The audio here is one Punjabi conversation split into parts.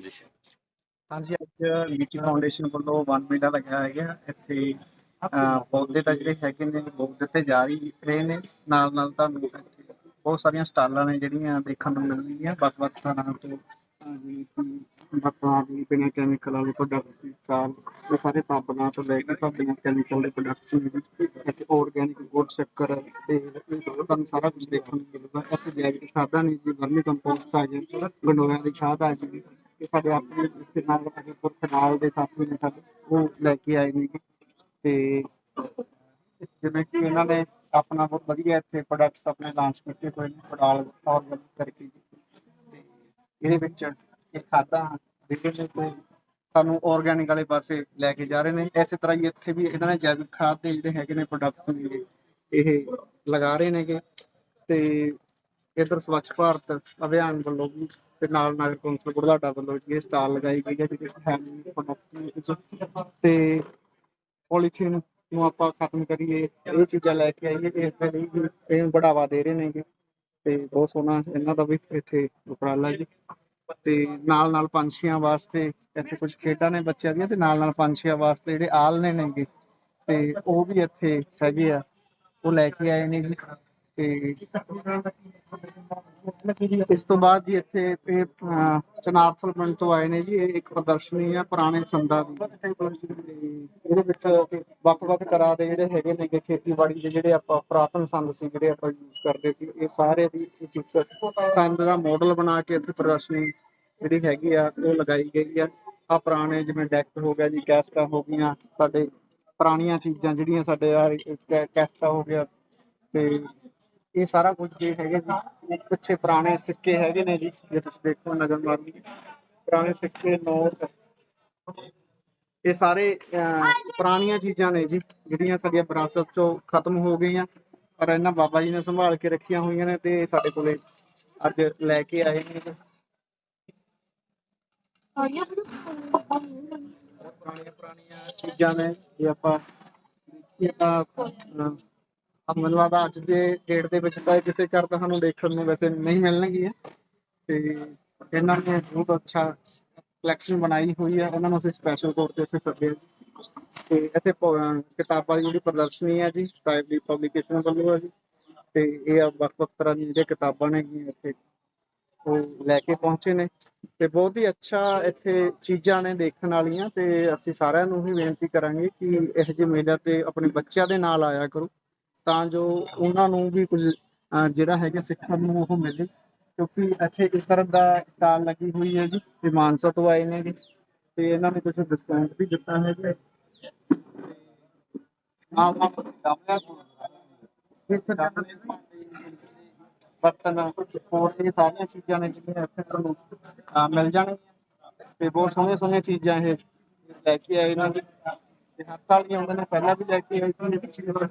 ਜੀ ਹਾਂਜੀ ਅੱਜ ਮੀਟੀ ਫਾਊਂਡੇਸ਼ਨ ਵੱਲੋਂ ਵਨ ਮੇਲਾ ਲੱਗਿਆ ਹੈਗਾ ਇੱਥੇ ਅਹ, ਪੌਦੇ ਤਾਂ ਜਿਹੜੇ ਹੈਗੇ ਨੇ ਬਹੁਤ ਦਿੱਤੇ ਜਾ ਰਹੀ ਰਹੇ ਨੇ। ਨਾਲ ਨਾਲ ਤੁਹਾਨੂੰ ਇੱਥੇ ਬਹੁਤ ਸਾਰੀਆਂ ਸਟਾਲਾਂ ਨੇ ਜਿਹੜੀਆਂ ਦੇਖਣ ਨੂੰ ਮਿਲਣਗੀਆਂ। ਵੱਖ-ਵੱਖ ਤਰ੍ਹਾਂ ਤੋਂ ਅਹ, ਜਿਵੇਂ ਕਿ ਬਾਤਾਂ ਦੀ ਬਿਨਾਂ ਕੈਮੀਕਲ ਵਾਲੇ ਪ੍ਰੋਡਕਟ ਦੀ ਸਟਾਲ ਇਹ ਸਾਰੇ ਸਾਬਣਾਂ ਤੋਂ ਲੈ ਕੇ ਸਭ ਬਿਨਾਂ ਕੈਮੀਕਲ ਦੇ ਪ੍ਰੋਡਕਟਸ ਨੇ ਜੀ ਇੱਥੇ ਆਰਗੈਨਿਕ ਗੁੜ ਸ਼ੱਕਰ ਤੇ ਤੁਹਾਨੂੰ ਸਾਰਾ ਕੁਝ ਦੇਖਣ ਨੂੰ ਮਿਲੂਗਾ। ਇੱਥੇ ਜੈਵਿਕ ਖਾਦਾਂ ਨੇ ਜੀ ਵਰਮੀ ਕੰਪੋਸਟ ਆ ਜੀ ਗੰਡੋਇਆਂ ਦੀ ਖਾਦ ਆ ਜੀ ਇਹ ਸਾਡੇ ਆਪਣੇ ਇਸ ਨਾਲ ਅਗੇ ਪੁਰਖਨਾਲ ਦੇ ਸਾਥੀ ਨੇ ਸਾਡੇ ਉਹ ਲੈ ਕੇ ਆਏ ਨੇ ਤੇ ਜਿਵੇਂ ਕਿ ਇਹਨਾਂ ਨੇ ਆਪਣਾ ਬਹੁਤ ਵਧੀਆ ਇੱਥੇ ਪ੍ਰੋਡਕਟਸ ਆਪਣੇ ਲਾਂਚ ਕੀਤੇ ਹੋਏ ਨੇ ਪੜਾਲ ਆਰਗੈਨਿਕ ਕਰਕੇ ਤੇ ਇਹਦੇ ਵਿੱਚ ਇਹ ਖਾਦਾਂ ਜਿਹੜੇ ਨੇ ਸਾਨੂੰ ਆਰਗੈਨਿਕ ਵਾਲੇ ਪਾਸੇ ਲੈ ਕੇ ਜਾ ਰਹੇ ਨੇ। ਇਸੇ ਤਰ੍ਹਾਂ ਹੀ ਇੱਥੇ ਵੀ ਇਹਨਾਂ ਨੇ ਜੈਵਿਕ ਖਾਦ ਦੇ ਜਿਹੜੇ ਹੈਗੇ ਨੇ ਪ੍ਰੋਡਕਟਸ ਨੇ ਇਹ ਲਗਾ ਰਹੇ ਨੇਗੇ। ਤੇ ਇਧਰ ਸਵੱਛ ਭਾਰਤ ਅਭਿਆਨ ਵੱਲੋਂ ਵੀ ਤੇ ਨਾਲ ਨਗਰ ਕੌਂਸਲ ਬੁਢਲਾਡਾ ਵੱਲੋਂ ਵੀ ਸਟਾਲ ਲਗਾਈ ਗਈ ਹੈ ਜਿਹਦੇ ਵਿੱਚ ਹੈਂਡਮੇਡ ਪ੍ਰੋਡਕਟ ਤੇ ਪੋਲੀਥੀਨ ਨੂੰ ਆਪਾਂ ਖਤਮ ਕਰੀਏ, ਇਹ ਚੀਜ਼ਾਂ ਲੈ ਕੇ ਆਈਏ ਇਸ ਦੇ ਲਈ ਵੀ ਇਹ ਬੜਾਵਾ ਦੇ ਰਹੇ ਨੇਗੇ। ਤੇ ਬਹੁਤ ਸੋਹਣਾ ਇਹਨਾਂ ਦਾ ਵੀ ਇੱਥੇ ਉਪਰਾਲਾ ਜੀ। ਤੇ ਨਾਲ ਨਾਲ ਪੰਛੀਆਂ ਵਾਸਤੇ ਇੱਥੇ ਕੁਝ ਖੇਡਾਂ ਨੇ ਬੱਚਿਆਂ ਦੀਆਂ ਤੇ ਨਾਲ ਨਾਲ ਪੰਛੀਆਂ ਵਾਸਤੇ ਜਿਹੜੇ ਆਲਣੇ ਨੇਗੇ, ਤੇ ਉਹ ਵੀ ਇੱਥੇ ਹੈਗੇ ਆ। ਉਹ ਲੈ ਕੇ ਆਏ ਨੇ ਜੀ। ਤੇ ਇਸ ਤੋਂ ਬਾਅਦ ਜੀ ਇੱਥੇ ਇਹ ਚਨਾਰਥਲ ਪਿੰਡ ਤੋਂ ਆਏ ਨੇ ਜੀ, ਇਹ ਇੱਕ ਪ੍ਰਦਰਸ਼ਨੀ ਆ ਪੁਰਾਣੇ ਸੰਦਾਂ ਦੀ। ਇਹਦੇ ਵਿੱਚ ਵੱਖ-ਵੱਖ ਤਰ੍ਹਾਂ ਦੇ ਜਿਹੜੇ ਹੈਗੇ ਨੇ ਖੇਤੀਬਾੜੀ ਦੇ ਜਿਹੜੇ ਆਪਾਂ ਪੁਰਾਤਨ ਸੰਦ ਸੀ, ਜਿਹੜੇ ਆਪਾਂ ਯੂਜ਼ ਕਰਦੇ ਸੀ, ਇਹ ਸਾਰੇ ਦੀ ਸੰਦ ਦਾ ਮਾਡਲ ਬਣਾ ਕੇ ਇੱਥੇ ਪ੍ਰਦਰਸ਼ਨੀ ਜਿਹੜੀ ਹੈਗੀ ਆ, ਉਹ ਲਗਾਈ ਗਈ ਆ। ਆ ਪੁਰਾਣੇ ਜਿਵੇਂ ਡੈਕ ਹੋ ਗਿਆ ਜੀ, ਕੈਸਟਾਂ ਹੋ ਗਈਆਂ, ਸਾਡੇ ਪੁਰਾਣੀਆਂ ਚੀਜ਼ਾਂ ਜਿਹੜੀਆਂ ਸਾਡੇ ਆ ਕੈ- ਹੋ ਗਿਆ ਤੇ ਇਹ ਸਾਰਾ ਕੁਝ ਜੇ ਹੈਗੇ ਜੀ ਪਿੱਛੇ ਪੁਰਾਣੇ ਸਿੱਕੇ ਹੈਗੇ ਨੇ ਜੀ, ਜੇ ਤੁਸੀਂ ਦੇਖੋ ਨਜ਼ਰ ਮਾਰੋਗੇ ਪੁਰਾਣੇ ਸਿੱਕੇ, ਨੋਟ। ਇਹ ਸਾਰੇ ਪੁਰਾਣੀਆਂ ਚੀਜ਼ਾਂ ਨੇ ਜੀ, ਜਿਹੜੀਆਂ ਸਾਡੀਆਂ ਵਿਰਾਸਤ ਚੋਂ ਖਤਮ ਹੋ ਗਈਆਂ, ਪਰ ਇਹਨਾਂ ਬਾਬਾ ਜੀ ਨੇ ਸੰਭਾਲ ਕੇ ਰੱਖੀਆਂ ਹੋਈਆਂ ਨੇ ਤੇ ਸਾਡੇ ਕੋਲੇ ਅੱਜ ਲੈ ਕੇ ਆਏ ਨੇ। ਪੁਰਾਣੀਆਂ ਪੁਰਾਣੀਆਂ ਚੀਜ਼ਾਂ ਨੇ, ਜੇ ਆਪਾਂ ਦੇਖੀਏ ਤਾਂ ਮੈਨੂੰ ਲੱਗਦਾ ਅੱਜ ਦੇ ਡੇਟ ਦੇ ਵਿੱਚ ਤਾਂ ਕਿਸੇ ਘਰ ਤਾਂ ਸਾਨੂੰ ਦੇਖਣ ਨੂੰ ਵੈਸੇ ਨਹੀਂ ਮਿਲਣਗੀਆਂ। ਤੇ ਇਹਨਾਂ ਨੇ ਬਹੁਤ ਅੱਛਾ ਕਲੈਕਸ਼ਨ ਬਣਾਈ ਹੋਈ ਹੈ ਉਹਨਾਂ ਨੂੰ ਅਸੀਂ ਸਪੈਸ਼ਲ ਤੌਰ ਤੇ ਇੱਥੇ ਸੱਦਿਆ ਜੀ। ਤੇ ਇੱਥੇ ਕਿਤਾਬਾਂ ਦੀ ਜਿਹੜੀ ਪ੍ਰਦਰਸ਼ਨੀ ਹੈ ਜੀ ਟਾਈਪ ਦੀ ਪਬਲੀਕੇਸ਼ਨ ਵੱਲੋਂ ਹੈ ਜੀ। ਤੇ ਇਹ ਵੱਖ ਵੱਖ ਤਰ੍ਹਾਂ ਦੀਆਂ ਜਿਹੜੀਆਂ ਕਿਤਾਬਾਂ ਨੇ ਇੱਥੇ। ਉਹ ਲੈ ਕੇ ਪਹੁੰਚੇ ਨੇ। ਤੇ ਬਹੁਤ ਹੀ ਅੱਛਾ ਇੱਥੇ ਚੀਜ਼ਾਂ ਨੇ ਦੇਖਣ ਵਾਲੀਆਂ। ਤੇ ਅਸੀਂ ਸਾਰਿਆਂ ਨੂੰ ਹੀ ਬੇਨਤੀ ਕਰਾਂਗੇ ਕਿ ਇਹੋ ਜਿਹੇ ਮੇਲੇ ਤੇ ਆਪਣੇ ਬੱਚਿਆਂ ਦੇ ਨਾਲ ਆਇਆ ਕਰੋ। ਤਾਂ ਜੋ ਉਹਨਾਂ ਨੂੰ ਵੀ ਕੁਝ ਜਿਹੜਾ ਹੈਗਾ ਸਿੱਖਣ ਨੂੰ ਉਹ ਮਿਲੇ, ਕਿਉਂਕਿ ਇੱਥੇ ਇਸ ਤਰ੍ਹਾਂ ਦਾ ਸਟਾਲ ਲੱਗੀ ਹੋਈ ਹੈ ਜੀ, ਤੇ ਮਾਨਸਾ ਤੋਂ ਆਏ ਨੇ ਜੀ, ਤੇ ਇਹਨਾਂ ਨੇ ਕੁਝ ਡਿਸਕਾਊਂਟ ਵੀ ਦਿੱਤਾ ਹੈ ਜੀ। ਆਪ ਆਪ ਦਾਮਿਆ ਇਸ ਬਰਤਨ, ਹੋਰ ਇਹ ਸਾਰੀਆਂ ਚੀਜ਼ਾਂ ਨੇ ਜਿਹੜੀਆਂ ਇੱਥੇ ਤੁਹਾਨੂੰ ਮਿਲ ਜਾਣਗੀਆਂ। ਤੇ ਬਹੁਤ ਸੋਹਣੀਆਂ ਸੋਹਣੀਆਂ ਚੀਜ਼ਾਂ ਇਹ ਲੈ ਕੇ ਆਏ ਇਹਨਾਂ ਦੀ ਤੇ ਹਰ ਸਾਲ ਹੀ ਆਉਂਦੇ ਨੇ, ਪਹਿਲਾਂ ਵੀ ਲੈ ਕੇ ਆਏ ਸੀ, ਪਿਛਲੀ ਵਾਰ।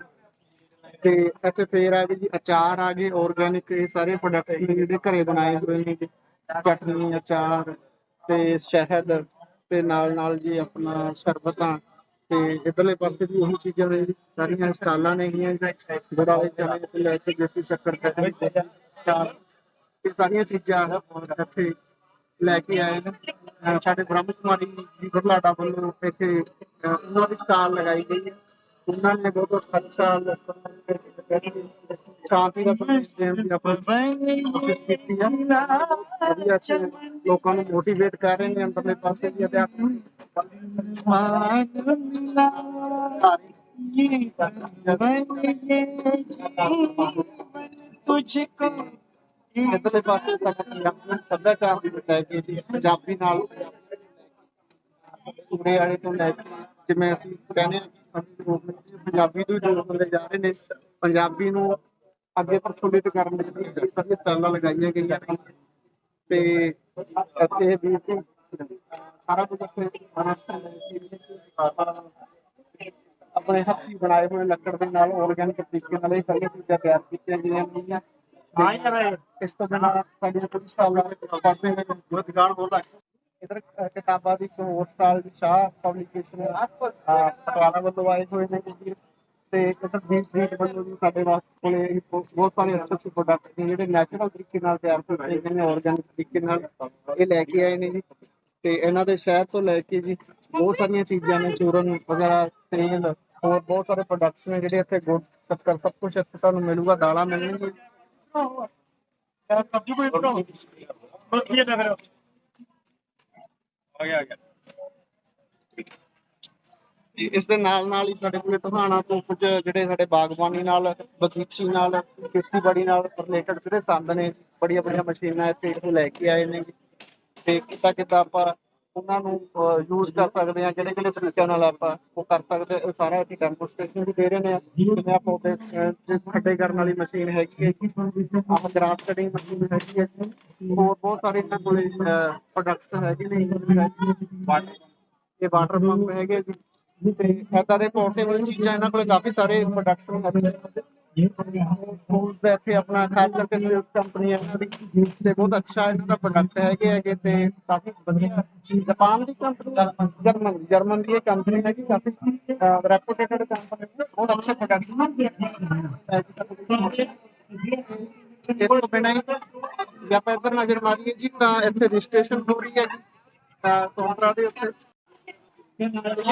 ਤੇ ਇੱਥੇ ਫੇਰ ਆ ਗਏ ਜੀ, ਅਚਾਰ ਆ ਗਏ ਆਰਗੈਨਿਕ ਇਹ ਸਾਰੇ ਪ੍ਰੋਡਕਟ ਨੇ ਜਿਹੜੇ ਘਰੇ ਬਣਾਏ ਹੋਏ ਨੇ ਜੀ, ਚਟਨੀ, ਅਚਾਰ ਤੇ ਸ਼ਹਿਦ ਤੇ ਨਾਲ ਨਾਲ ਜੀ ਆਪਣਾ ਸ਼ਰਬਤਾਂ ਤੇ ਇਧਰਲੇ ਪਾਸੇ ਵੀ ਉਹੀ ਚੀਜ਼ਾਂ ਨੇ ਜੀ, ਸਾਰੀਆਂ ਸਟਾਲਾਂ ਨੇ ਗੀਆਂ ਬੜਾ ਵਿੱਚ ਚਨੇ ਲੈ ਕੇ ਦੇਸੀ ਸ਼ੱਕਰ ਤੱਕ ਸਟਾਲ। ਇਹ ਸਾਰੀਆਂ ਚੀਜ਼ਾਂ ਇੱਥੇ ਲੈ ਕੇ ਆਏ ਨੇ। ਸਾਡੇ ਬ੍ਰਹਮ ਕੁਮਾਰੀ ਜੀ, ਬਰਲਾਡਾ ਵੱਲੋਂ ਇੱਥੇ ਉਹਨਾਂ ਦੀ ਸਟਾਲ ਲਗਾਈ ਗਈ ਹੈ। ਉਹਨਾਂ ਨੇ ਬਹੁਤ ਖਰਚਾ ਸ਼ਾਂਤੀ ਦਾ ਸੰਦੇਸ਼ ਦੇਣ ਦੀ ਆਪਣੀ ਕੋਸ਼ਿਸ਼ ਕੀਤੀ ਆ। ਵਧੀਆ ਅੱਛੇ ਲੋਕਾਂ ਨੂੰ ਮੋਟੀਵੇਟ ਕਰ ਰਹੇ ਨੇ ਅੰਦਰਲੇ ਪਾਸੇ ਵੀ ਅਧਿਆਤਮ ਤੁਝਕੋ ਇਸਲੇ ਪਾਸੇ ਸਾਡਾ ਪੰਜਾਬੀ ਸੱਭਿਆਚਾਰ ਵੀ ਬਤਾਇਆ ਕਿ ਅਸੀਂ ਪੰਜਾਬੀ ਨਾਲ ਪੂਰੇ ਵਾਲੇ ਤੋਂ ਲੈ ਕੇ ਜਿਵੇਂ ਅਸੀਂ ਕਹਿੰਦੇ ਹਾਂ ਪੰਜਾਬੀ ਹੀ ਦੂਰ ਹੁੰਦੇ ਜਾ ਰਹੇ ਨੇ। ਪੰਜਾਬੀ ਨੂੰ ਅੱਗੇ ਪ੍ਰਫੁੱਲਿਤ ਕਰਨ ਦੇ ਲਈ ਇਹ ਸਾਰੀਆਂ ਸਟਾਲਾਂ ਲਗਾਈਆਂ ਗਈਆਂ ਨੇ। ਤੇ ਇੱਥੇ ਵੀ ਸਾਰਾ ਕੁਝ ਇੱਥੇ ਖਾਣਾ ਆਪਣੇ ਹੱਥੀਂ ਬਣਾਏ ਹੋਏ ਲੱਕੜ ਦੇ ਨਾਲ ਆਰਗੈਨਿਕ ਤਰੀਕੇ ਨਾਲ ਇਹ ਸਾਰੀਆਂ ਚੀਜ਼ਾਂ ਤਿਆਰ ਕੀਤੀਆਂ ਗਈਆਂ ਨੇਗੀਆਂ ਹਾਂ ਯਾਰ ਇਸ ਤੋਂ ਬਿਨਾਂ ਸਾਡੀਆਂ ਕੁਝ ਸਟਾਲਾਂ ਦੇ ਪਾਸੇ ਨੇ ਜੋ ਦੁਕਾਨ ਲੱਗ ਇਧਰ ਕਿਤਾਬਾਂ ਦੀ ਇੱਕ ਹੋਰ ਸਟਾਲ ਦੀ ਸ਼ਾਹ ਪਬਲੀਕੇਸ਼ਨ ਪਟਵਾਲਾ ਵੱਲੋਂ ਆਏ ਹੋਏ ਨੇ ਜੀ। ਤੇ ਇਧਰ ਬੀਟ ਬੀਟ ਵੱਲੋਂ ਵੀ ਸਾਡੇ ਕੋਲੇ ਇਹ ਬਹੁਤ ਸਾਰੇ ਅੱਛੇ ਅੱਛੇ ਪ੍ਰੋਡਕਟ ਨੇ ਜਿਹੜੇ ਨੈਚੁਰਲ ਤਰੀਕੇ ਨਾਲ ਤਿਆਰ ਕੀਤੇ ਗਏ ਨੇ ਆਰਗੈਨਿਕ ਤਰੀਕੇ ਨਾਲ ਇਹ ਲੈ ਕੇ ਆਏ ਨੇ ਜੀ। ਤੇ ਇਹਨਾਂ ਦੇ ਸ਼ਹਿਦ ਤੋਂ ਲੈ ਕੇ ਜੀ ਬਹੁਤ ਸਾਰੀਆਂ ਚੀਜ਼ਾਂ ਨੇ ਚੂਰਨ ਵਗੈਰਾ ਤੇਲ ਹੋਰ ਬਹੁਤ ਸਾਰੇ ਪ੍ਰੋਡਕਟਸ ਨੇ ਜਿਹੜੇ ਇੱਥੇ ਗੁੜ ਸ਼ੱਕਰ ਸਭ ਕੁਝ ਇੱਥੇ ਤੁਹਾਨੂੰ ਮਿਲੂਗਾ ਦਾਲਾਂ ਮਿਲਣਗੀਆਂ। ਸਬਜ਼ੀ ਕੋਈ ਬਣਾਓ? ਬਸ ਠੀਕ ਹੈ ਫਿਰ। ਆ ਗਿਆ ਆ ਗਿਆ। ਇਸ ਦੇ ਨਾਲ ਨਾਲ ਹੀ ਸਾਡੇ ਕੋਲੇ ਟਹਾਣਾ ਤੋਂ ਕੁਝ ਜਿਹੜੇ ਸਾਡੇ ਬਾਗਬਾਨੀ ਨਾਲ, ਬਗੀਚੀ ਨਾਲ, ਖੇਤੀਬਾੜੀ ਨਾਲ ਰਿਲੇਟਡ ਜਿਹੜੇ ਸੰਦ ਨੇ ਬੜੀਆਂ ਬੜੀਆਂ ਮਸ਼ੀਨਾਂ ਇੱਥੇ ਇੱਥੋਂ ਲੈ ਕੇ ਆਏ ਨੇ। ਤੇ ਕਿੱਦਾਂ ਕਿੱਦਾਂ ਆਪਾਂ ਉਹਨਾਂ ਨੂੰ ਯੂਜ਼ ਕਰ ਸਕਦੇ ਹਾਂ ਕਿਹੜੇ ਕਿਹੜੇ ਤਰੀਕਿਆਂ ਨਾਲ ਆਪਾਂ ਉਹ ਕਰ ਸਕਦੇ ਉਹ ਸਾਰਾ ਇੱਥੇ ਡੈਮੋਸਟ੍ਰੇਸ਼ਨ ਵੀ ਦੇ ਰਹੇ ਨੇ ਜਿਵੇਂ ਆਪਾਂ ਉਹਦੇ ਜਿਸ ਖੱਡੇ ਕਰਨ ਵਾਲੀ ਮਸ਼ੀਨ ਹੈਗੀ ਹੈ ਆਹ ਗ੍ਰਾਸ ਕਟਿੰਗ ਮਸ਼ੀਨ ਹੈਗੀ ਹੈ ਹੋਰ ਬਹੁਤ ਸਾਰੇ ਇਹਨਾਂ ਕੋਲੇ ਪ੍ਰੋਡਕਟਸ ਹੈਗੇ ਨੇ ਵਾਟਰ ਇਹ ਵਾਟਰ ਪੰਪ ਹੈਗੇ ਜੀ। ਤੇ ਏਦਾਂ ਦੇ ਪੋਰਟੇਬਲ ਚੀਜ਼ਾਂ ਇਹਨਾਂ ਕੋਲੇ ਕਾਫੀ ਸਾਰੇ ਪ੍ਰੋਡਕਟਸ ਨੇ। ਫੂਡ ਦਾ ਇੱਥੇ ਆਪਣਾ ਖਾਸ ਕਰਕੇ ਸਟੀਲ ਕੰਪਨੀ ਹੈ ਇਹਨਾਂ ਦੀ ਤੇ ਬਹੁਤ ਅੱਛਾ ਇਹਨਾਂ ਦਾ ਪ੍ਰੋਡਕਟ ਹੈਗੇ ਹੈਗੇ ਤੇ ਕਾਫੀ ਵਧੀਆ ਜਾਪਾਨ ਦੀ ਕੰਪਨੀ ਜਰਮਨ ਜਰਮਨ ਦੀ ਇਹ ਕੰਪਨੀ ਹੈ ਕਿ ਕਾਫੀ ਰੈਪੂਟੇਟਡ ਕੰਪਨੀ ਹੈ ਬਹੁਤ ਅੱਛੇ ਪ੍ਰੋਡਕਟਸ ਇਸ ਤੋਂ ਬਿਨਾਂ ਹੀ ਜੇ ਆਪਾਂ ਇੱਧਰ ਨਜ਼ਰ ਮਾਰੀਏ ਜੀ ਤਾਂ ਇੱਥੇ ਰਜਿਸਟ੍ਰੇਸ਼ਨ ਹੋ ਰਹੀ ਹੈ ਜੀ ਕਾਉਂਟਰਾਂ ਦੇ ਉੱਤੇ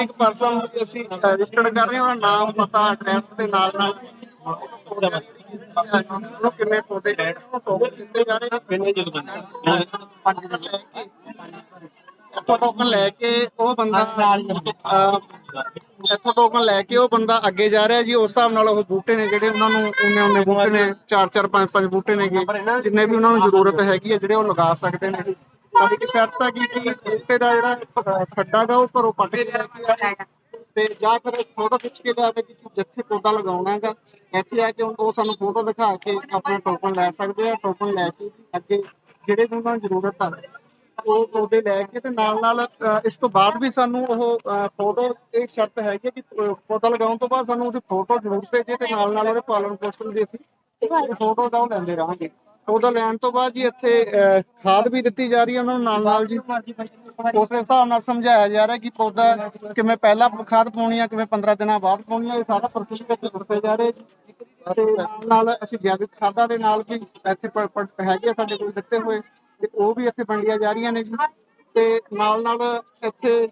ਇੱਕ ਪਰਸਨ ਅਸੀਂ ਰਜਿਸਟਰਡ ਕਰ ਰਹੇ ਹਾਂ ਉਹਦਾ ਨਾਮ ਪਤਾ ਐਡਰੈਸ ਦੇ ਨਾਲ ਨਾਲ ਉਹਨੂੰ ਕਿੰਨੇ ਪੌਦੇ ਦਿੱਤੇ ਜਾ ਰਹੇ ਨੇ ਕਿੰਨੇ ਜਲ ਬੰਦੇ ਇੱਥੋਂ ਟੋਕਨ ਲੈ ਕੇ ਉਹ ਬੰਦਾ ਇੱਥੋਂ ਟੋਕਨ ਲੈ ਕੇ ਉਹ ਬੰਦਾ ਅੱਗੇ ਜਾ ਰਿਹਾ ਜੀ, ਉਸ ਹਿਸਾਬ ਨਾਲ ਉਹ ਬੂਟੇ ਨੇ ਜਿਹੜੇ ਉਹਨਾਂ ਨੂੰ ਉਹਨੇ ਉਹਨੇ ਬੂਟੇ ਨੇ ਚਾਰ ਚਾਰ ਪੰਜ ਪੰਜ ਬੂਟੇ ਨੇ। ਜਿੰਨੇ ਵੀ ਉਹਨਾਂ ਨੂੰ ਜ਼ਰੂਰਤ ਹੈਗੀ ਹੈ, ਜਿਹੜੇ ਉਹ ਲਗਾ ਸਕਦੇ ਨੇ, ਸਾਡੀ ਸ਼ਰਤ ਹੈ ਕਿ ਬੂਟੇ ਦਾ ਜਿਹੜਾ ਖੱਡਾ ਗਾ, ਉਹ ਘਰੋਂ ਪੱਟ ਕੇ ਤੇ ਜਾਂ ਫਿਰ ਫੋਟੋ ਖਿੱਚ ਕੇ ਲਿਆਵੇ ਕਿਸੇ ਜਿੱਥੇ ਪੌਦਾ ਲਗਾਉਣਾ ਹੈਗਾ ਇੱਥੇ ਆ ਕੇ ਉਹ ਸਾਨੂੰ ਫੋਟੋ ਦਿਖਾ ਕੇ ਆਪਣਾ ਟੋਕਨ ਲੈ ਸਕਦੇ ਆ ਟੋਕਨ ਲੈ ਕੇ ਅੱਗੇ ਜਿਹੜੇ ਵੀ ਉਹਨਾਂ ਨੂੰ ਜ਼ਰੂਰਤ ਆ ਉਹ ਪੌਦੇ ਲੈ ਕੇ ਤੇ ਨਾਲ ਨਾਲ ਇਸ ਤੋਂ ਬਾਅਦ ਵੀ ਸਾਨੂੰ ਉਹ ਫੋਟੋ ਇਹ ਸ਼ਰਤ ਹੈਗੀ ਹੈ ਕਿ ਪੌਦਾ ਲਗਾਉਣ ਤੋਂ ਬਾਅਦ ਸਾਨੂੰ ਉਹਦੀ ਫੋਟੋ ਜ਼ਰੂਰ ਭੇਜੇ ਤੇ ਨਾਲ ਨਾਲ ਉਹਦੇ ਪਾਲਣ ਪੋਸ਼ਣ ਦੀ ਅਸੀਂ ਫੋਟੋ ਦਾ ਉਹ ਲੈਂਦੇ ਰਹਾਂਗੇ। ਉਹਦਾ ਲੈਣ ਤੋਂ ਬਾਅਦ ਜੀ ਇੱਥੇ ਖਾਦ ਵੀ ਦਿੱਤੀ ਜਾ ਰਹੀ ਹੈ ਉਹਨਾਂ ਨੂੰ ਨਾਲ ਨਾਲ ਜੀ। ਉਸ ਹਿਸਾਬ ਨਾਲ ਸਮਝਾਇਆ ਜਾ ਰਿਹਾ ਕਿ ਪੌਦਾ ਕਿਵੇਂ ਪਹਿਲਾਂ ਖਾਦ ਪਾਉਣੀ ਆ ਕਿਵੇਂ 15 ਦਿਨਾਂ ਬਾਅਦ ਪਾਉਣੀ ਆ ਇਹ ਸਾਰਾ ਪ੍ਰੋਸੈਸ ਵਿੱਚ ਦੱਸੇ ਜਾ ਰਹੇ ਜੀ। ਤੇ ਨਾਲ ਅਸੀਂ ਜੈਵਿਕ ਖਾਦਾਂ ਦੇ ਨਾਲ ਵੀ ਇੱਥੇ ਹੈਗੇ ਆ ਸਾਡੇ ਕੋਲ ਦਿੱਤੇ ਹੋਏ ਤੇ ਉਹ ਵੀ ਇੱਥੇ ਵੰਡੀਆਂ ਜਾ ਰਹੀਆਂ ਨੇ ਜੀ। ਤੇ ਨਾਲ ਨਾਲ ਇੱਥੇ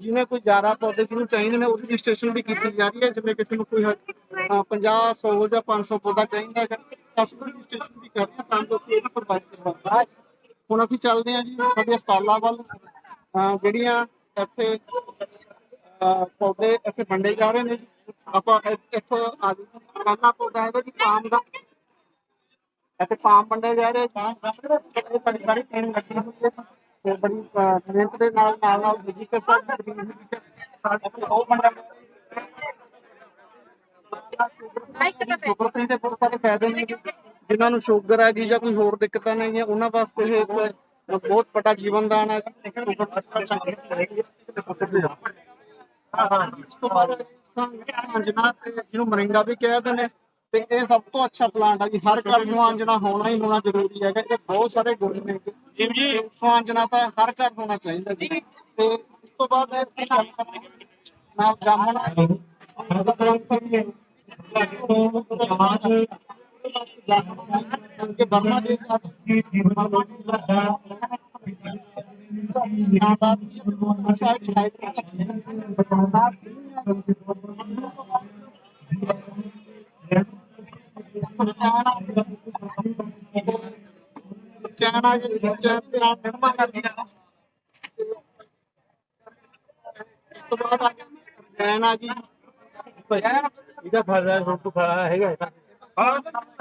ਜਿਵੇਂ ਕੋਈ ਜ਼ਿਆਦਾ ਪੌਦੇ ਜਿਹਨੂੰ ਚਾਹੀਦੇ ਨੇ ਉਹਦੀ ਰਜਿਸਟ੍ਰੇਸ਼ਨ ਵੀ ਕੀਤੀ ਜਾ ਰਹੀ ਹੈ। ਜਿਵੇਂ ਕਿਸੇ ਨੂੰ ਕੋਈ ਅਹ, 50 100 ਜਾਂ 500 ਪੌਦਾ ਚਾਹੀਦਾ ਹੈਗਾ। ਤਾਂ ਅਸੀਂ ਵੀ ਕਰ ਰਹੇ ਹਾਂ ਤਾਂ ਜੋ ਅਸੀਂ ਇਹਨੂੰ ਪ੍ਰੋਵਾਈਡ ਕਰ ਸਕੀਏ। ਹੁਣ ਅਸੀਂ ਚੱਲਦੇ ਹਾਂ ਜੀ ਸਾਡੀਆਂ ਸਟਾਲਾਂ ਵੱਲ। ਜਿਹੜੀਆਂ ਇੱਥੇ ਪੌਦੇ ਇੱਥੇ ਵੰਡੇ ਜਾ ਰਹੇ ਨੇ ਜੀ। ਆਪਾਂ ਇੱਥੋਂ ਆ ਜੀ ਪਹਿਲਾ ਪੌਦਾ ਹੈਗਾ ਜੀ ਪਾਮ ਦਾ। ਇੱਥੇ ਪਾਮ ਵੰਡੇ ਜਾ ਰਹੇ ਇਹ ਬੜੀ ਸਾਰੀ ਟ੍ਰੇਨ ਲੱਗੀ ਹੋਈ ਹੈ ਤੇ ਬੜੀ ਮਿਹਨਤ ਦੇ ਨਾਲ ਨਾਲ ਨਾਲ ਦੂਜੀ ਕਸਰ ਸਾਡੀ ਇੱਥੇ ਉਹ ਵੰਡਾ ਸ਼ੂਗਰ ਫ੍ਰੀ ਦੇ ਬਹੁਤ ਸਾਰੇ ਫਾਇਦੇ ਨੇ। ਜੀ। ਜਿਨ੍ਹਾਂ ਨੂੰ ਸ਼ੂਗਰ ਹੈ ਜੀ ਜਾਂ ਕੋਈ ਹੋਰ ਦਿੱਕਤਾਂ ਨਹੀਂ ਹੈ ਉਹਨਾਂ ਵਾਸਤੇ ਇਹ ਇੱਕ ਬਹੁਤ ਵੱਡਾ ਜੀਵਨ ਦਾਨ ਹੈ। ਇਸ ਤੋਂ ਬਾਅਦ ਅੰਜਨਾ ਤੇ ਜਿਹਨੂੰ ਮਰਿੰਗਾ ਵੀ ਕਹਿੰਦੇ ਨੇ ਤੇ ਇਹ ਸਭ ਤੋਂ ਅੱਛਾ ਪਲਾਂਟ ਹੈ ਜੀ। ਹਰ ਘਰ ਸੁਆਂਜਣਾ ਹੋਣਾ ਹੀ ਹੋਣਾ ਜ਼ਰੂਰੀ ਹੈਗਾ। ਇਹ ਬਹੁਤ ਸਾਰੇ ਗੁਣ ਨੇ ਜੀ। ਜੀ ਸੁਆਂਜਣਾ ਤਾਂ ਹਰ ਘਰ ਹੋਣਾ ਚਾਹੀਦਾ ਜੀ। ਤੇ ਇਸ ਤੋਂ ਬਾਅਦ ਇਹ ਨਾਲ ਜਾਮਣ। ਕਿ ਬਰਮਾ ਦੇ ਚਾਣਾ ਜੀ ਚਾਣਾ ਤੇ ਨਾਲ ਨਿਰਮਾ ਕਰਦੀ ਹੈ ਇਸ ਤੋਂ ਬਾਅਦ ਆ ਗਿਆ ਜੈਨ ਆ ਗਈ ਇਹਦਾ ਫਾਇਦਾ ਸਭ ਤੋਂ ਫਾਇਦਾ ਹੈਗਾ ਹਾਂ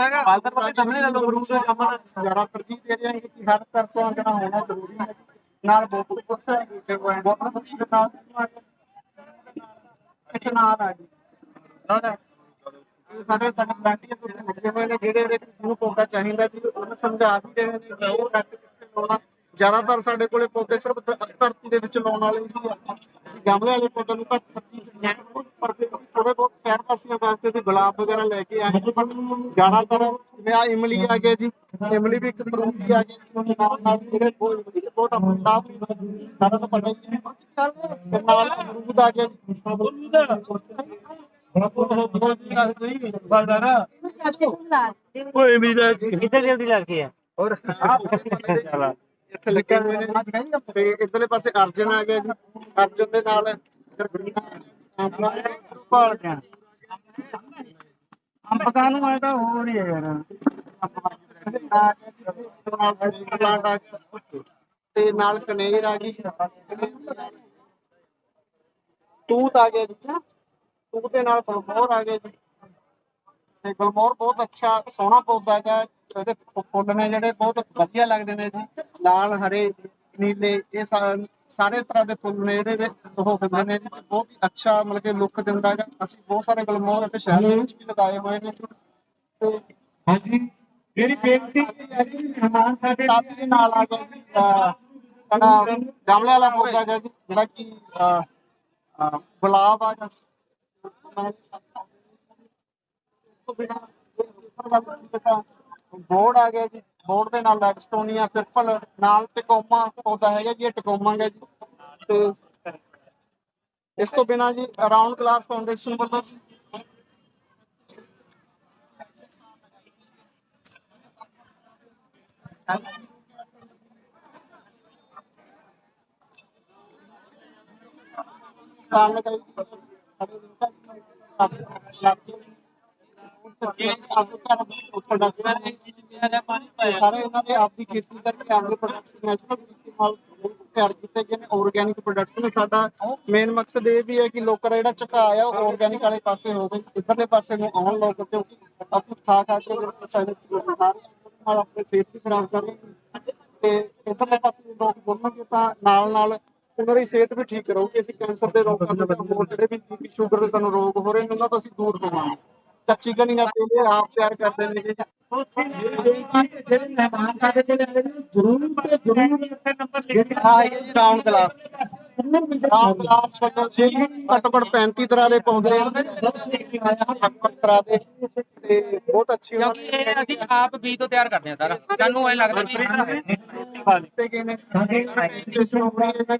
ਹੈਗਾ ਫਾਇਦਾ ਤਾਂ ਸਾਹਮਣੇ ਲੈ ਲਓ ਅਮਰੂਦ ਦਾ ਜਾਮਨ ਜ਼ਿਆਦਾ ਤਰਜੀਹ ਦੇ ਰਹੇ ਹਾਂ ਕਿ ਹਰ ਪਰਸਨ ਜਿਹੜਾ ਹੋਣਾ ਜ਼ਰੂਰੀ ਹੈ ਨਾਲ ਬਹੁਤ ਕੁਛ ਹੈ ਬਹੁਤ ਕੁਛ ਦੇ ਨਾਲ ਇੱਥੇ ਨਾਲ ਆ ਗਈ ਇਹ ਸਾਡੇ ਸਾਡੇ ਵਲੰਟੀਅਰਸ ਉੱਥੇ ਲੱਗੇ ਹੋਏ ਨੇ ਜਿਹੜੇ ਜਿਹੜੇ ਨੂੰ ਪੌਦਾ ਚਾਹੀਦਾ ਜੀ ਉਹਨੂੰ ਸਮਝਾ ਵੀ ਰਹੇ ਨੇ ਕਿ ਉਹ ਕੱਟ ਕਿੱਥੇ ਲਾਉਣਾ ਜ਼ਿਆਦਾਤਰ ਸਾਡੇ ਕੋਲੇ ਪੌਦੇ ਸਿਰਫ ਧਰਤੀ ਦੇ ਵਿੱਚ ਲਾਉਣ ਵਾਲੇ ਹੀ ਹੁੰਦੇ ਆ। ਅਸੀਂ ਗਮਲੇ ਵਾਲੇ ਪੌਦੇ ਨੂੰ ਘੱਟ ਖਰਚੀ ਚ ਲੈਣ ਪਰ ਫਿਰ ਥੋੜੇ ਬਹੁਤ ਸੈਰ ਪਾਸੀਆਂ ਵਾਸਤੇ ਅਸੀਂ ਗੁਲਾਬ ਵਗੈਰਾ ਲੈ ਕੇ ਆਏ ਜ਼ਿਆਦਾਤਰ ਜਿਵੇਂ ਇਮਲੀ ਆ ਗਿਆ ਜੀ ਇਮਲੀ ਵੀ ਇੱਕ ਫਰੂਟ ਹੀ ਆ ਗਿਆ ਜੀ ਨਾਲ ਨਾਲ ਜਿਹੜੇ ਬਹੁਤ ਇਮਲੀ ਦੇ ਬਹੁਤ ਆਪਣਾ ਵੀ ਸਾਰਿਆਂ ਨੂੰ ਪਤਾ ਹੀ ਹੈ। ਤੇ ਨਾਲ ਅਮਰੂਦ ਆ ਗਿਆ ਜੀ। ਉਹ ਇਮਲੀ ਦਾ ਕਿੱਧਰ ਜਲਦੀ ਲੱਗ ਗਿਆ ਔਰ ਆਹ ਇੱਥੇ ਲੱਗੇ ਹੋਏ ਨੇ ਤੇ ਇਧਰਲੇ ਪਾਸੇ ਅਰਜਨ ਆ ਗਿਆ ਜੀ। ਅਰਜਨ ਦੇ ਨਾਲ ਆਪਣਾ ਭਾਲ ਗਿਆ ਅੰਬ ਕਾ ਨੂੰ ਆਇਆ ਹੋ ਨਹੀਂ ਯਾਰ। ਤੇ ਨਾਲ ਕਨੇਰ ਆ ਗਈ। ਤੂਤ ਆ ਗਿਆ ਜੀ। ਤੂਤ ਦੇ ਨਾਲ ਗਲਮੋਹਰ ਆ ਗਿਆ ਜੀ। ਤੇ ਗਲਮੋਹਰ ਬਹੁਤ ਅੱਛਾ, ਸੋਹਣਾ ਪੌਦਾ ਹੈਗਾ। ਇਹਦੇ ਫੁ- ਫੁੱਲ ਨੇ ਜਿਹੜੇ ਬਹੁਤ ਵਧੀਆ ਲੱਗਦੇ ਨੇ ਜੀ। ਲਾਲ ਹਰੇ ਨੀਲੇ ਇਹ ਸਾ- ਸਾਰੇ ਤਰ੍ਹਾਂ ਦੇ ਫੁੱਲ ਨੇ ਜਿਹੜੇ ਦੇ ਉਹ ਹੁੰਦੇ ਨੇ ਜੀ, ਤੇ ਬਹੁਤ ਹੀ ਅੱਛਾ ਮਤਲਬ ਕਿ ਲੁੱਕ ਦਿੰਦਾ ਹੈਗਾ। ਅਸੀਂ ਬਹੁਤ ਸਾਰੇ ਗਲਮੋਹਰ ਅਤੇ ਸ਼ਹਿਰ ਦੇ ਵਿੱਚ ਵੀ ਲਗਾਏ ਹੋਏ ਨੇ। ਤੇ ਹਾਂਜੀ। ਮੇਰੀ ਬੇਨਤੀ ਹੈ ਜੀ ਮਹਿਮਾਨ ਸਾਡੇ ਟੱਬ ਦੇ ਨਾਲ ਆ ਗਿਆ ਜੀ। ਅਹ, ਗਮਲੇ ਵਾਲਾ ਪੌਦਾ ਹੈਗਾ ਜੀ ਜਿਹੜਾ ਕਿ ਅਹ, ਅਹ, ਗੁਲਾਬ ਆ ਗਿਆ ਬੋਰਡ ਆ ਗਿਆ ਜੀ, ਬੋਰਡ ਦੇ ਨਾਲ ਲੈਗਸਟੋਨੀਆ ਪਿਰਪਲ ਨਾਲ ਟਿਕੋਮਾ ਪੌਦਾ ਹੈਗਾ ਜੀ, ਇਹ ਟਿਕੋਮਾ ਹੈ ਜੀ। ਤੇ ਇਸ ਤੋਂ ਬਿਨਾ ਜੀ ਅਰਾਊਂਡ ਕਲਾਸ ਫਾਊਂਡੇਸ਼ਨ ਵੱਲੋਂ ਸਟਾਲ ਲਗਾਈ। ਸਾਰੇ ਇਹਨਾਂ ਦੇ ਆਪ ਦੀ ਖੇਤੀ ਕਰਕੇ ਆਪ ਦੇ ਪ੍ਰੋਡਕਟਸ ਨੈਚੁਰਲ ਤਰੀਕੇ ਨਾਲ ਤਿਆਰ ਕੀਤੇ ਗਏ ਨੇ। ਆਰਗੈਨਿਕ ਪ੍ਰੋਡਕਟਸ ਨੇ ਸਾਡਾ। ਮੇਨ ਮਕਸਦ ਇਹ ਵੀ ਹੈ ਕਿ ਲੋਕਾਂ ਦਾ ਜਿਹੜਾ ਝੁਕਾਅ ਆ ਉਹ ਆਰਗੈਨਿਕ ਵਾਲੇ ਪਾਸੇ ਹੋਵੇ ਇੱਧਰਲੇ ਪਾਸੇ ਨੂੰ ਆਉਣ ਲੋਕ ਕਿਉਂਕਿ ਅਸੀਂ ਖਾ ਖਾ ਕੇ ਜਿਹੜੇ ਸਾਡੇ ਨਾਲ ਆਪਣੇ ਸਿਹਤ ਵੀ ਖਰਾਬ ਕਰ ਰਹੇ ਤੇ ਇੱਧਰਲੇ ਪਾਸੇ ਦੇ ਲੋਕ ਜੁੜਨਗੇ ਤਾਂ ਨਾਲ ਨਾਲ ਉਹਨਾਂ ਦੀ ਸਿਹਤ ਵੀ ਠੀਕ ਰਹੂਗੀ। ਅਸੀਂ ਕੈਂਸਰ ਦੇ ਰੋਗਾਂ ਤੋਂ ਹੋਰ ਜਿਹੜੇ ਵੀ ਸ਼ੂਗਰ ਦੇ ਸਾਨੂੰ ਰੋਗ ਹੋ ਰਹੇ ਨੇ ਉਹਨਾਂ ਤੋਂ ਅਸੀਂ ਦੂਰ ਹੋਵਾਂਗੇ ਕੱਚੀ ਕਣੀ ਆਪ ਤਿਆਰ ਕਰਦੇ ਨੇ ਜੀ। ਜਿਹੜੇ ਮਹਿਮਾਨ ਸਾਡੇ ਕੋਲ ਆਏ ਨੇ ਜ਼ਰੂਰ ਤੇ ਜ਼ਰੂਰ ਇੱਥੇ ਨੰਬਰ ਲਿਖ ਕੇ ਹਾਂ ਇਹ ਜੀ ਰਾਉਂਡ ਗਲਾਸ ਰਾਉਂਡ ਗਲਾਸ ਵੱਲੋਂ ਜੀ ਘੱਟੋ ਘੱਟ 35 ਤਰ੍ਹਾਂ ਦੇ ਪੌਦੇ ਵੱਖ-ਵੱਖ ਤਰ੍ਹਾਂ ਦੇ। ਤੇ ਬਹੁਤ ਅੱਛੀ ਉਹਨਾਂ ਕਿਉਂਕਿ ਇਹ ਅਸੀਂ ਆਪ ਤੋਂ ਤਿਆਰ ਕਰਦੇ ਹਾਂ ਸਾਰਾ। ਸਾਨੂੰ ਐ ਲੱਗਦਾ ਵੀ ਦਿੱਤੇ ਗਏ ਨੇ ਰਜਿਸਟ੍ਰੇਸ਼ਨ ਹੋ ਰਹੀ ਹੈ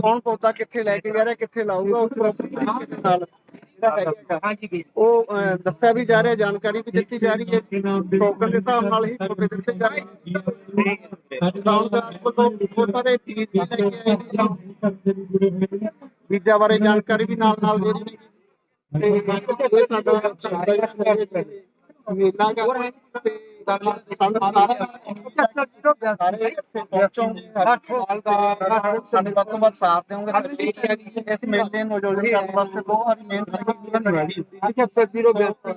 ਕੌਣ ਪੌਦਾ ਕਿੱਥੇ ਲੈ ਕੇ ਜਾ ਰਿਹਾ ਕਿੱਥੇ ਲਾਊਗਾ ਉਸ ਤਰੀਕੇ ਦੇ ਨਾਲ? ਹਾਂਜੀ ਉਹ ਅਹ, ਦੱਸਿਆ ਵੀ ਜਾ ਰਿਹਾ ਜਾਣਕਾਰੀ ਵੀ ਦਿੱਤੀ ਜਾ ਰਹੀ ਹੈ। ਟੋਕਨ ਦੇ ਹਿਸਾਬ ਨਾਲ ਹੀ ਪੌਦੇ ਦਿੱਤੇ ਜਾ ਰਹੇ ਨੇ। ਰਾਉਂਡ ਗਲਾਸ ਕੋਲ ਬਹੁਤ ਸਾਰੇ ਬੀਜ ਵੀ ਲੈ ਕੇ ਆਏ ਨੇ। ਬੀਜਾਂ ਬਾਰੇ ਜਾਣਕਾਰੀ ਵੀ ਨਾਲ ਨਾਲ ਦੇ ਰਹੇ ਨੇ। ਤੇ ਇਹ ਸਾਡਾ ਮੇਲਾ ਗਾ ਤੇ ਸਾਨੂੰ ਸਾਰੇ ਸਾਰੇ ਇੱਥੇ ਪਹੁੰਚੋਗੇ ਸਾਡੇ ਵੱਧ ਤੋਂ ਵੱਧ ਸਾਥ ਦਿਓਗੇ ਸਾਡੀ ਇਸ ਮੇਲੇ ਨੂੰ ਆਯੋਜਨ ਕਰਨ ਵਾਸਤੇ ਬਹੁਤ ਸਾਰੀ ਮਿਹਨਤ ਲੱਗੀ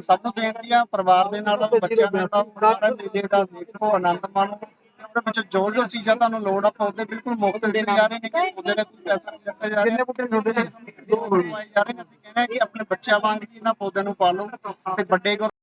ਸਭ ਨੂੰ ਬੇਨਤੀ ਆ ਪਰਿਵਾਰ ਦੇ ਨਾਲ ਬੱਚਿਆਂ ਨਾਲ ਸਾਰਾ ਮੇਲੇ ਦਾ ਦੇਖੋ ਆਨੰਦ ਮਾਣੋ ਉਹਦੇ ਵਿੱਚ ਜੋ ਜੋ ਚੀਜ਼ਾਂ ਤੁਹਾਨੂੰ ਲੋੜ ਆ ਪੌਦੇ ਬਿਲਕੁਲ ਮੁਫਤ ਦੇ ਜਾ ਰਹੇ ਨੇ ਕਿ ਪੌਦੇ ਦਾ ਕੋਈ ਪੈਸਾ ਨਹੀਂ ਦਿੱਤਾ ਜਾ ਰਿਹਾ ਕਿੰਨੇ ਬੂਟੇ ਤੁਹਾਡੇ ਨੇ ਦੋ ਬਣਵਾਏ ਜਾ ਰਹੇ ਨੇ ਅਸੀਂ ਕਹਿੰਦੇ ਕਿ ਆਪਣੇ ਬੱਚਿਆਂ ਵਾਂਗ ਹੀ ਇਹਨਾਂ ਪੌਦਿਆਂ ਨੂੰ ਪਾਲੋ ਤੇ ਵੱਡੇ